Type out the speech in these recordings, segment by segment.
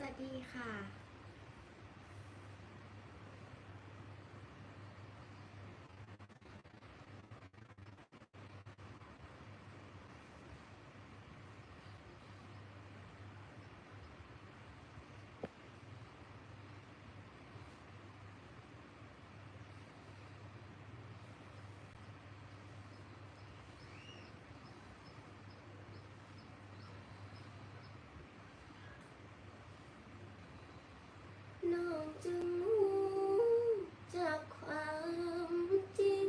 สวัสดีค่ะ น้อง จึงรู้จากความจริง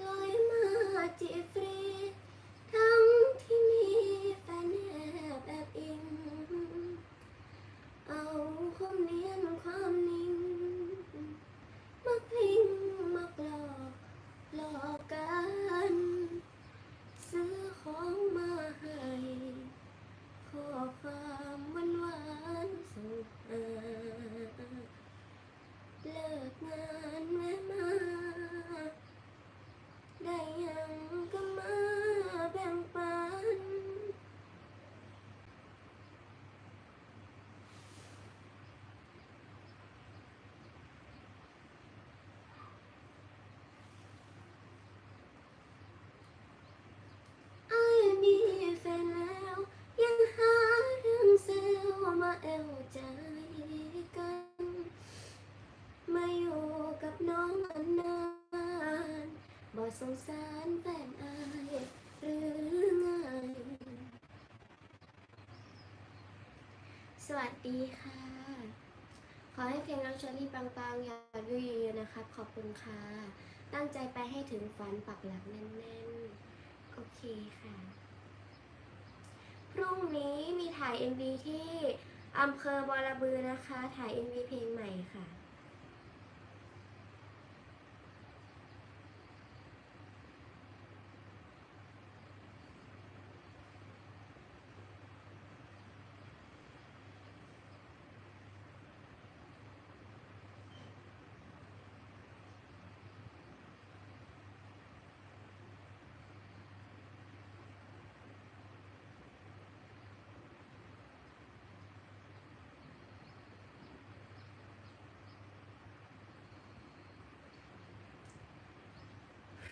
ลอยมาจีบฟรี ทั้งที่มีแฟนแอบแอบอิง เอาความเนียนความนิ่ง มาพลิงมาปลอกหลอกกัน ซื้อของมาให้ ข้อความหวานหวานๆส่งหาเลิกงานแม่มา ได้ยังก็มาแบ่งปัน ไอ้ายมี แฟนแล้วยังหาเรื่องเซลมาแอวใจกัน มาอยู่กับน้องนานๆบ่สงสารแฟนอายหรือไงสวัสดีค่ะ ขอให้เพลงน้องเชอรี่ปังๆ ยอดวิวเยอะๆนะครับ ขอบคุณค่ะ ตั้งใจไปให้ถึงฝันปักหลักแน่นๆ โอเคค่ะ พรุ่งนี้มีถ่าย MV ที่อำเภอบอระบือนะคะ ถ่าย MV เพลงใหม่ค่ะ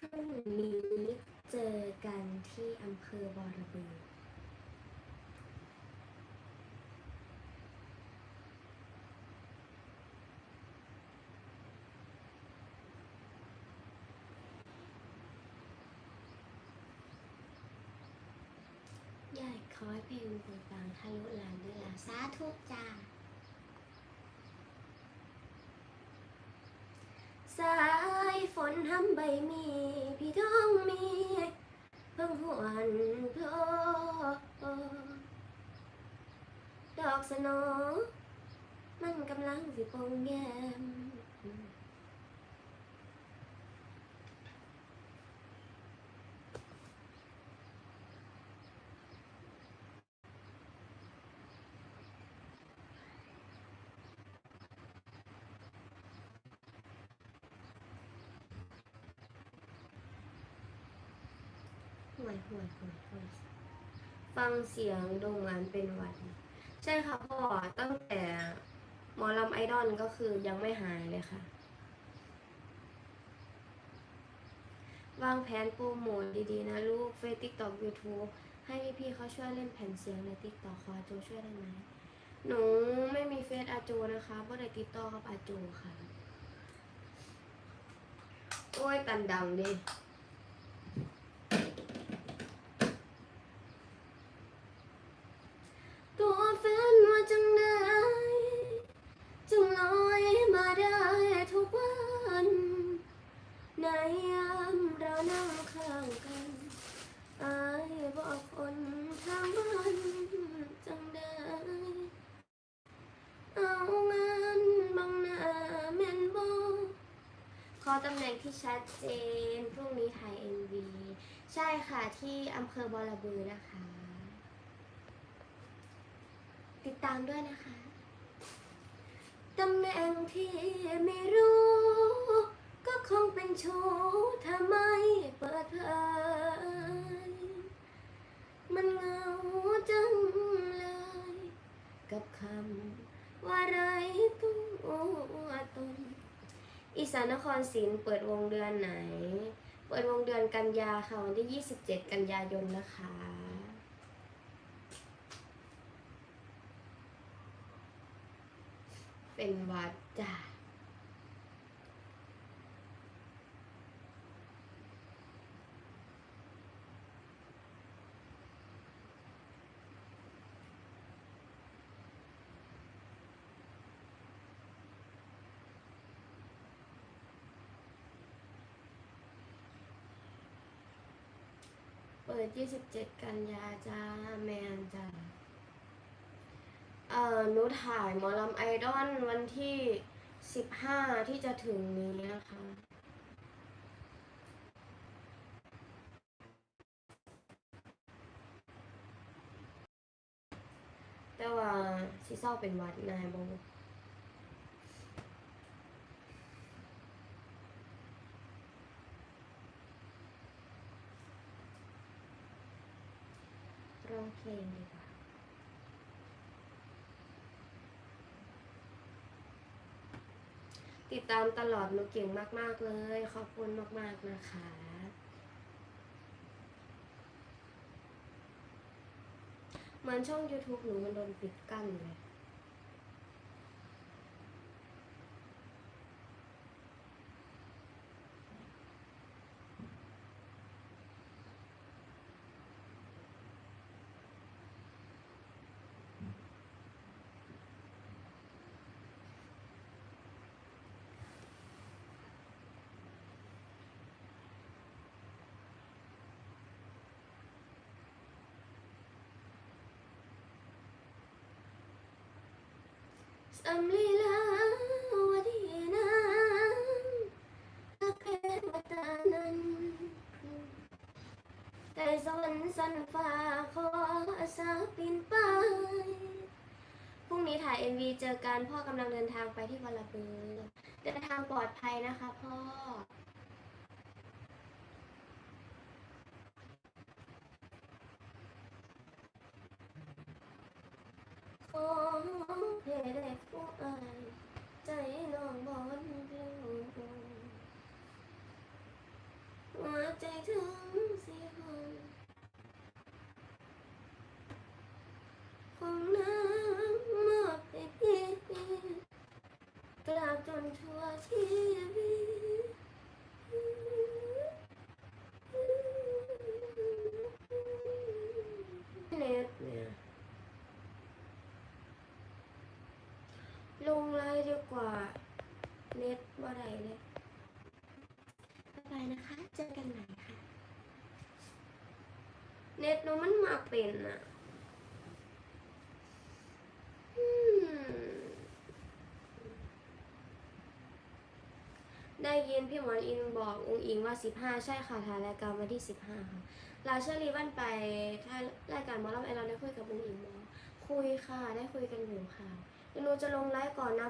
พรุ่งนี้เจอกันที่อำเภอบอระบือยายขอให้เพลงปังๆทะลุลานด้วยล่ะสาธุจ้า สายฝ นทำใบมี พี่ท้องมี เพิ่งหวนโผล่ดอกสโนมันกำลังสิปงแยม ห่วยห่วยห่วยห่วยฟังเสียงโด่งดังเป็นหวัดใช่ค่ะพ่อตั้งแต่หมอลำไอดอลก็คือยังไม่หายเลยค่ะ วางแผนโปรโมทดีๆ นะลูกเฟซติ๊กต็อกยูทูบให้พี่ๆเขาช่วยเล่นแผ่นเสียงในติ๊กต็อกขออาโจช่วยได้ไหมหนูไม่มีเฟซอาโจนะคะเพราะได้ติดต่อกับอาโจค่ะ โอ้ยตันดังดิ ขอตำแหน่งที่ชัดเจน พรุ่งนี้ถ่าย MV ใช่ค่ะที่อำเภอบอระบือนะคะ ติดตามด้วยนะคะ ตำแหน่งที่ไม่รู้ ก็คงเป็นชู้ถ้าไม่เปิดเผยมันเหงาจังเลย กับคำว่าไรตัวตน อีสานนครศรีเปิดวงเดือนไหน เปิดวงเดือนกันยาค่ะวันที่ 27 กันยายนนะคะ เป็นวัดจ้า ปิด 27 กันยาจ้า แมนจ้าเอ่อหนูถ่ายหมอลำไอดอลวันที่ 15 ที่จะถึงนี้นะคะแต่ว่าสิเศร้าเป็นวัดนายบง เพลงดีกว่ะติดตามตลอดหนูเก่งมาก ๆ เลย ขอบคุณมาก ๆ นะคะ เหมือนช่อง YouTube หนูมันโดนปิดกั้นเลย สำลีลาวดีน้ำตะเพงตานั้นแต่สวรรค์สันฟ้าขออาสาปินไปพรุ่งนี้ถ่าย MV เจอกันพ่อกำลังเดินทางไปที่วัลาเบือเดินทางปลอดภัยนะคะพ่อขอเพเด็กผู้อายใจน้องบอนเพียงหัวใจถึงสิหอนค งน้ำมอบให้พี่กราบจนทั่วชีวิตเน็ตเนี่ยลงไลน์ดีกว่า เน็ตว่าไรเลยบ๊ายบายนะคะ เจอกันใหม่ค่ะ เน็ตหนูมันมาเป็นอะอืม ได้ยินพี่หมอนอินบอกองค์อิงว่า 15 ใช่ค่ะถ่ายรายการวันที่ 15 ค่ะลาเชอรีวันไปถ้ารายการหมอลำไอเราได้คุยกับองค์อิงไหมคุยค่ะได้คุยกันอยู่ค่ะเดี๋ยวหนูจะลงไลฟ์ก่อนนะ